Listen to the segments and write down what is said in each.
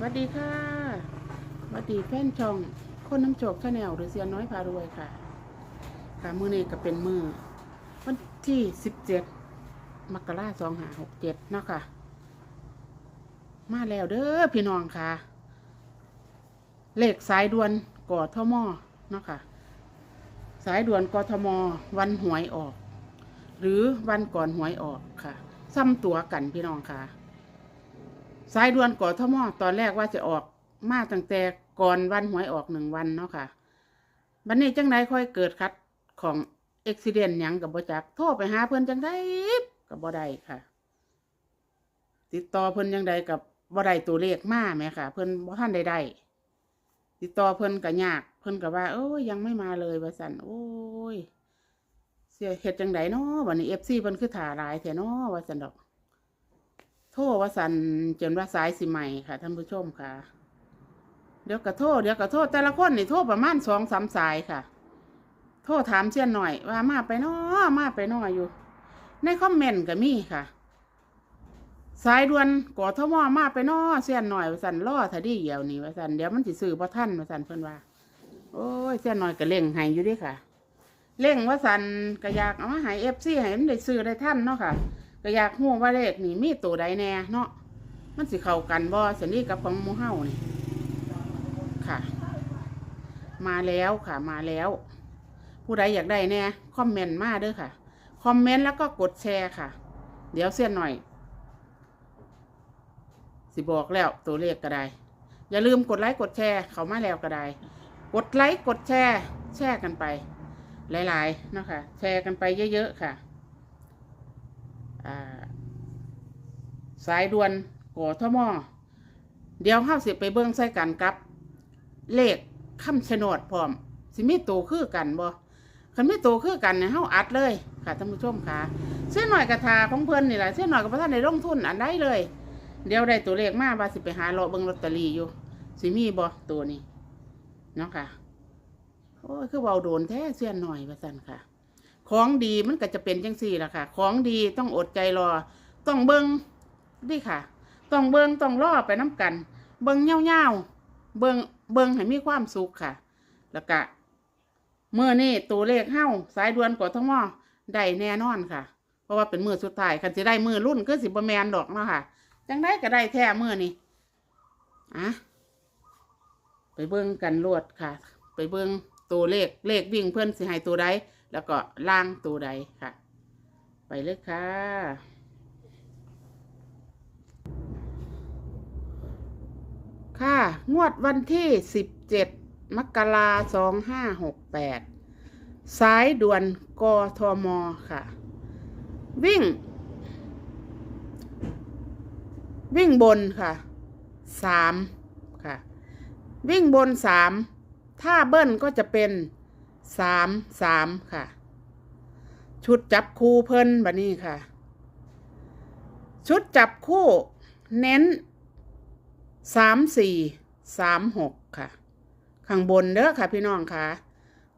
สวัสดีค่ะสวัสดีแฟนช่องคนน้ำโจกชาแนลหรือเสียน้อยพารวยค่ะ ค่ะมือนี้ก็เป็นมือวันที่สิบเจ็ดมกราสองหาหกเจ็ดเนาะค่ะ มาแล้วเด้อพี่น้องค่ะ เลขสายด่วนกอทมเนาะค่ะ สายด่วนกทมวันหวยออก หรือวันก่อนหวยออกค่ะซ้ำตัวกันพี่น้องค่ะ สายด่วนกทมตอนแรกว่าจะออกมาตั้งแต่ก่อนวันหวยออกหนึ่งวันเนาะค่ะบันนี้จังไดค่อยเกิดคัดของอุบิเหตุยังกับบจักโทรไปหาเพิ่อนจังไดกับบ่ได้ค่ะ ติดต่อเพิ่อนจังไดกับบ่ได้ตัวเลขมาแหมค่ะ เพิ่อนบ่ทันได้ได้ติดต่อเพิ่อนก็ยาก เพิ่อนก็ว่าโอ้ยยังไม่มาเลยว่าซั่นโอ้ยเสียเฮ็ดจังไดเนาะบัดนี้ FC เพิ่นคือถ่าลายแท้เนาะว่าซั่นดอก ทรว่าสันจนว่าสายสิใหม่ค่ะท่านผู้ชมค่ะ เดี๋ยวก็โทษเดี๋ยวก็โทษแต่ละคนนี่โทษประมาณสองสามสายค่ะ โทษถามเสี้ยนหน่อยว่ามาไปน้อมาไปน้ออยู่ ในคอมเมนต์ก็มีค่ะ สายด่วนกอทมมาไปน้อเสี้ยนหน่อยว่าสันล่อทะดีเหี่ยวนี่ว่าสันเดี๋ยวมันสิซื้อพอท่านว่าสันเพิ่อนว่า โอ้ยเสี้ยนหน่อยก็เล่งให้อยู่เดิค่ะ เล่งว่าสันก็อยากเอามาให้เอฟซีให้มันได้ซื้อได้ท่านเนาะค่ะ ก็อยากฮู้ว่าเลขนี่มีตัวใดแน่เนาะมันสิเข้ากันบ่สันนี้กับของหมูเฮานี่ค่ะ มาแล้วค่ะมาแล้ว ผู้ใดอยากได้แน่คอมเมนต์มาเด้อค่ะคอมเมนต์แล้วก็กดแชร์ค่ะ เดี๋ยวเสี้ยนหน่อย สิบอกแล้วตัวเลขก็ได้ อย่าลืมกดไลค์กดแชร์เขามาแล้วก็ได้ กดไลค์กดแชร์ แชร์กันไป หลายๆเนาะค่ะ แชร์กันไปเยอะๆค่ะ สายด่วนกทมเดี๋ยวเข้าสิไปเบิ้งใส่กันกับ เลขคำชนดพร้อม สิมีตัวคือกันบ่คันมีตัวคือกันเนี่ยเฮาอัดเลยค่ะท่านผู้ชมค่ะเส้นหน่อยกระทาของเพิ่อนนี่แหละเส้นหน่อยกับพระท่านในลงทุนอันใดเลย เดี๋ยวได้ตัวเลขมาว่าสิไปหาเลาะเบิ่งลอตเตอรี่อยู่สิมีบ่ตัวนี้เนาะค่ะโอ้ยคือเบาโดนแท้เส้นหน่อยว่าซั่นค่ะ ของดีมันก็จะเป็นจังสี่ล่ะค่ะ ของดีต้องอดใจรอ ต้องเบิงดิค่ะ ต้องเบิงต้องรอไปน้ำกัน เบิงเง่าๆเบิงเบิงให้มีความสุขค่ะ แล้วก็เมื่อนี่ตัวเลขเฮ้าสายด่วนกทมได้แน่นอนค่ะ เพราะว่าเป็นมือสุดท้ายคันสิได้มือรุ่นก็สิบแมนดอกเนาะค่ะจังได้ก็ได้แท้มือนี่อะไปเบิงกันรวดค่ะ ไปเบิงตัวเลขเลขวิ่งเพื่อนสิให้ตัวใด แล้วก็ล่างตัวใดค่ะ ไปเลยค่ะ ค่ะ งวดวันที่สิบเจ็ดมกราสองห้าหกแปดสายด่วนกทมค่ะ วิ่ง วิ่งบนค่ะสามค่ะ วิ่งบนสามถ้าเบิ้ลก็จะเป็น สามสามค่ะ ชุดจับคู่เพิ่นบัดนี้ค่ะ ชุดจับคู่เน้นสามสี่สามหกค่ะ ข้างบนเด้อค่ะพี่น้องค่ะ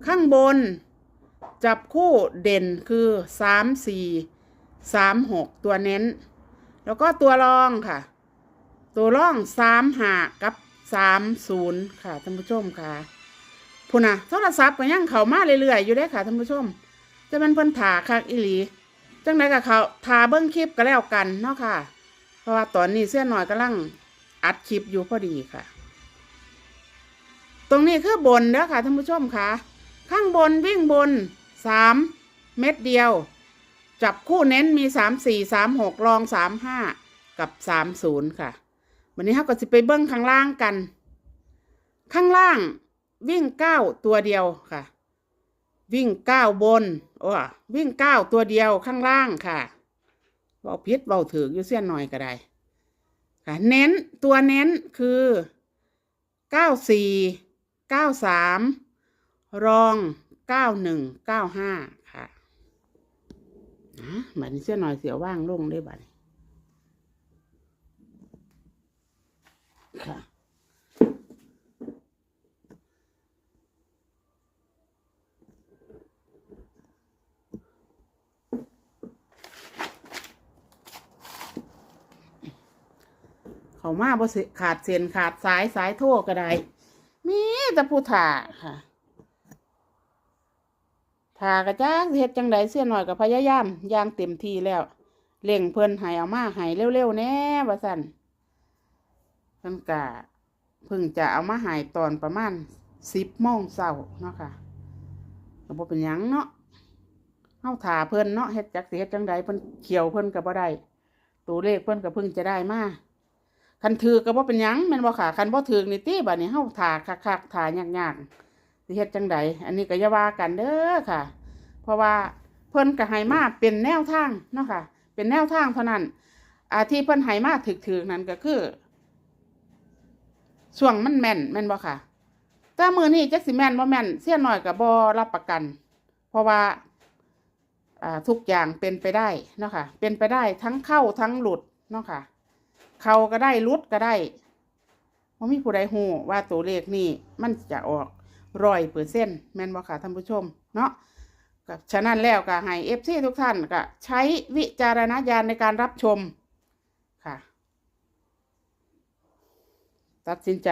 ข้างบนจับคู่เด่นคือสามสี่สามหกตัวเน้น แล้วก็ตัวรองค่ะ ตัวร่องสามหากับสามศูนย์ค่ะท่านผู้ชมค่ะ พูน่ะโทรศัพท์ก็ยังเข้ามาเรื่อยๆอยู่ได้ค่ะท่านผู้ชม จะเป็นเพิ่นถาคักอีหลีจังไดกับเขาทาเบิ้งคลิปก็แล้วกันเนาะค่ะ เพราะว่าตอนนี้เส้นหน่อยกำลังอัดคลิปอยู่พอดีค่ะ ตรงนี้คือบนเด้อค่ะท่านผู้ชมค่ะ ข้างบนวิ่งบนสามเม็ดเดียว จับคู่เน้นมีสามสี่สามหกรองสามห้ากับสามศูนย์ค่ะ วันนี้เขาก็จะไปเบิ้งข้างล่างกัน ข้างล่าง วิ่งเก้าตัวเดียวค่ะ วิ่งเก้าบนโอ้วิ่งเก้าตัวเดียวข้างล่างค่ะเบาพิษเบาถืออยู่เส้นหน่อยก็ได้ค่ะ เน้นตัวเน้นคือเก้าสี่เก้าสามรองเก้าหนึ่งเก้าห้าค่ะอะบัดนี้เส้นหน่อยเสียว่างลงได้บัดค่ะ เขามาบ่สิขาดเส้นขาดสายสายโทรก็ได้มีแต่ผู้ถ่าค่ะถ่ากระจ้างเฮ็ดจังไดเสียหน่อยก็พยายามย่างเต็มที่แล้วเร่งเพิ่นให้เอามาให้เร็วๆแน่ว่าซั่นเพิ่นกะเพิ่งจะเอามาให้ตอนประมาณสิบโมงเช้าเนาะค่ะก็บ่เป็นหยังเนาะเฮาถ่าเพิ่นเนาะเฮ็ดจักสิเฮ็ดจังไดเพิ่นเขียวเพิ่นก็บ่ได้ตัวเลขเพิ่นก็เพิ่งจะได้มา คันถือก็บ่เป็นหยังแม่นบ่ค่ะคันบ่ถือนี่ติบัดนี้เฮาถาคักๆถ่ายากๆสิเฮ็ดจังไดอันนี้ก็อย่าว่ากันเด้อค่ะ เพราะว่าเพิ่นก็ให้มาเป็นแนวทางเนาะค่ะ เป็นแนวทางเท่านั้นอาที่เพิ่นให้มาถึกๆนั่นก็คือช่วงมันแม่นแม่นบ่ค่ะ แต่มือนี้จักสิแม่นบ่แม่นเสียหน่อยก็บ่รับประกัน เพราะว่าอ่าทุกอย่างเป็นไปได้เนาะค่ะ เป็นไปได้ทั้งเข้าทั้งหลุดเนาะค่ะ เขาก็ได้ลุดก็ได้บ่มีผู้ใดฮู้ว่าตัวเลขนี้มันจะออกร้อยเปอร์เซ็นต์แม่นบ่ค่ะท่านผู้ชม เนาะก็ฉะนั้นแล้วก็ให้เอฟซีทุกท่านก็ใช้วิจารณญาณในการรับชมค่ะ ตัดสินใจ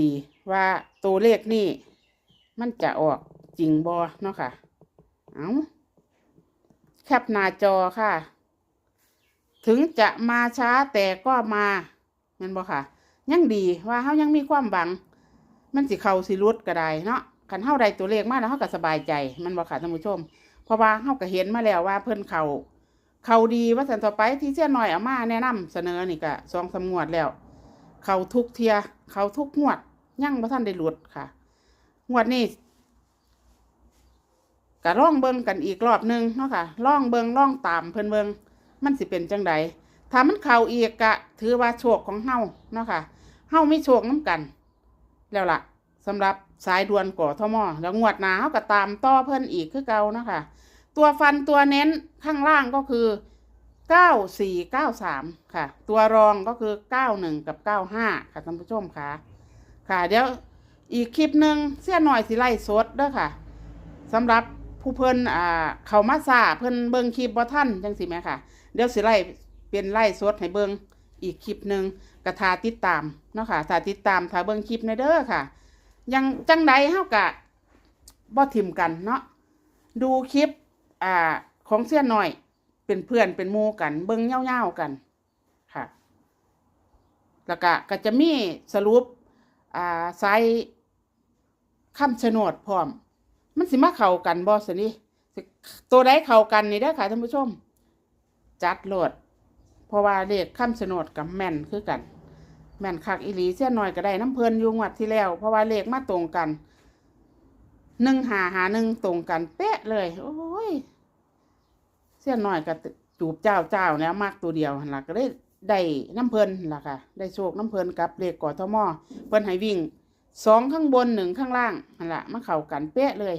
ดีๆ ว่าตัวเลขนี่มันจะออกจริงบอเนาะค่ะ เอาแคปหน้าจอค่ะ ถึงจะมาช้าแต่ก็มาม่นบอค่ะ ยังดีว่าเฮายังมีความหวัง มันสิเข้าสิรุดก็ได้เนาะคันเฮาได้ตัวเลขมาแล้วเฮาก็สบายใจ มันบ่ค่ะท่านผู้ชม เพราะว่าเฮาก็เห็นมาแล้วว่าเพิ่นเขาเขาดีว่าสันต่อไปที่เสี้ยน้อยเอามาแนะนำเสนอนี่ก็สองสามงวดแล้ว เขาทุกเทีย เขาทุกงวด ยังบ่ทันได้หลุดค่ะงวดนี้ก็ล่องเบิงกันอีกรอบหนึงเนาะค่ะล่องเบิงล่องตามเพิ่นเบิ่ง มันสิเป็นจังใดถ้ามันเข้าอีกกะ ถือว่าโชคของเฮาเนาะค่ะเฮาไมีโชคน้กัน แล้วล่ะสำหรับสายด่วนก่อทมแล้วงวดหนาเฮาก็ตามต่อเพิ่นอีกคือเก่าเนาะค่ะตัวฟันตัวเน้นข้างล่างก็คือเก้าสี่เก้าสามค่ะ ตัวรองก็คือเก้าหนึ่งกับเก้าห้าค่ะท่านผู้ชมค่ะ ค่ะเดี๋ยวอีกคลิปหนึ่งเสี้ยหน่อยสิไล่สดเด้อค่ะสำหรับผู้เพิ่นอ่าเขามาซาเพิ่นเบิ่งคลิปบ่ท่านจังสิแม่ค่ะ เดี๋ยวสิไล่เป็นไล่สดให้เบิงอีกคลิปหนึ่งกระทาติดตามเนาะค่ะถ้าติดตามถ้าเบิงคลิปในเด้อค่ะ ยังจังใดเฮากะบ่ทิมกันเนาะดูคลิปอ่าของเสี้ยนหน่อย เป็นเพื่อนเป็นมู่กัน เบิงเง่าๆกันค่ะ แล้วก็ก็จะมีสรุปอ่าสายคำชะโนดพร้อม มันสิมาเข้ากันบ่สินี่สิตัวใดเข้ากันนี่เด้อค่ะท่านผู้ชม จัดโหลด เพราะว่าเลขคำชะโนดกับแม่นคือกัน แม่นคักอีหลีเสี้ยหน่อยก็ได้น้ำเพลินยู่งวัดที่แล้ว เพราะว่าเลขมาตรงกันหนึ่งหาหาหนึ่งตรงกันเป๊ะเลย โอ้ยเสี้ยหน่อยก็จูบเจ้าเจ้าเนี่ยมากตัวเดียวหล่ะก็ได้ได้น้ำเพลินล่ะค่ะ ได้โชคน้ำเพลินกับเลขกอทมเพิ่นให้วิ่งสองข้างบนหนึ่งข้างล่างหั่นล่ะมาเข้ากันเป๊ะเลย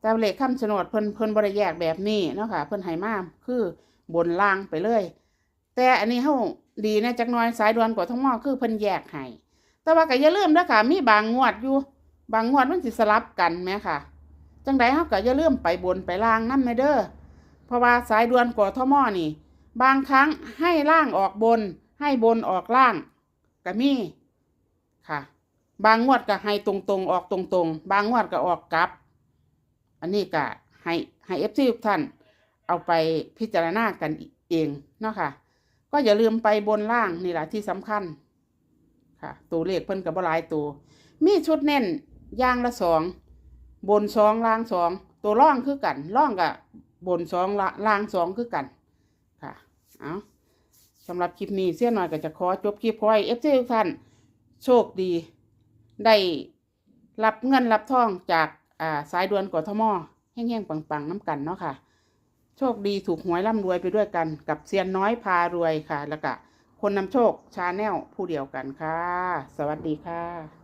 แต่เลขคำชะโนดเพิ่นเพิ่นบริแยกแบบนี้เนาะค่ะ เพิ่นให้มาคือ บนล่างไปเลย แต่อันนี้เฮาดีนะจักน้อยสายด่วนกว่าทั้งหมอคือเพิ่นแยกให้แต่ว่าก็อย่าลืมนะค่ะ มีบางงวดอยู่ บางงวดมันสิสลับกันแหมค่ะ จังใดเฮาก็อย่าลืมไปบนไปล่างนำในเด้อเพราะว่าสายด่วนกว่าทมนี่ บางครั้งให้ล่างออกบน ให้บนออกล่างก็มีค่ะ บางงวดก็ให้ตรงๆออกตรงๆ บางงวดก็ออกกลับ อันนี้ก็ให้ให้เอฟซีทุกท่าน เอาไปพิจารณากันเองเนาะค่ะ ก็อย่าลืมไปบนล่างนี่แหละที่สำคัญค่ะ ตัวเลขเพิ่นกับบลายตัว มีชุดเน้นย่างละสองบนสองล่างสองตัวร่องคือกันร่องกับบนสองล่างสองคือกัน ค่ะ เอาสำหรับคลิปนี้เสี้ยหน่อยก็จะขอจบคลิปขอให้เอฟซีทุกท่านโชคดี ได้รับเงินรับทองจากอ่าสายด่วนกทมแห้งๆปังๆน้ำกันเนาะค่ะ โชคดีถูกหวยร่ำรวยไปด้วยกัน กับเซียนน้อยพารวยค่ะ แล้วก็คนนำโชคชาแนลผู้เดียวกันค่ะ สวัสดีค่ะ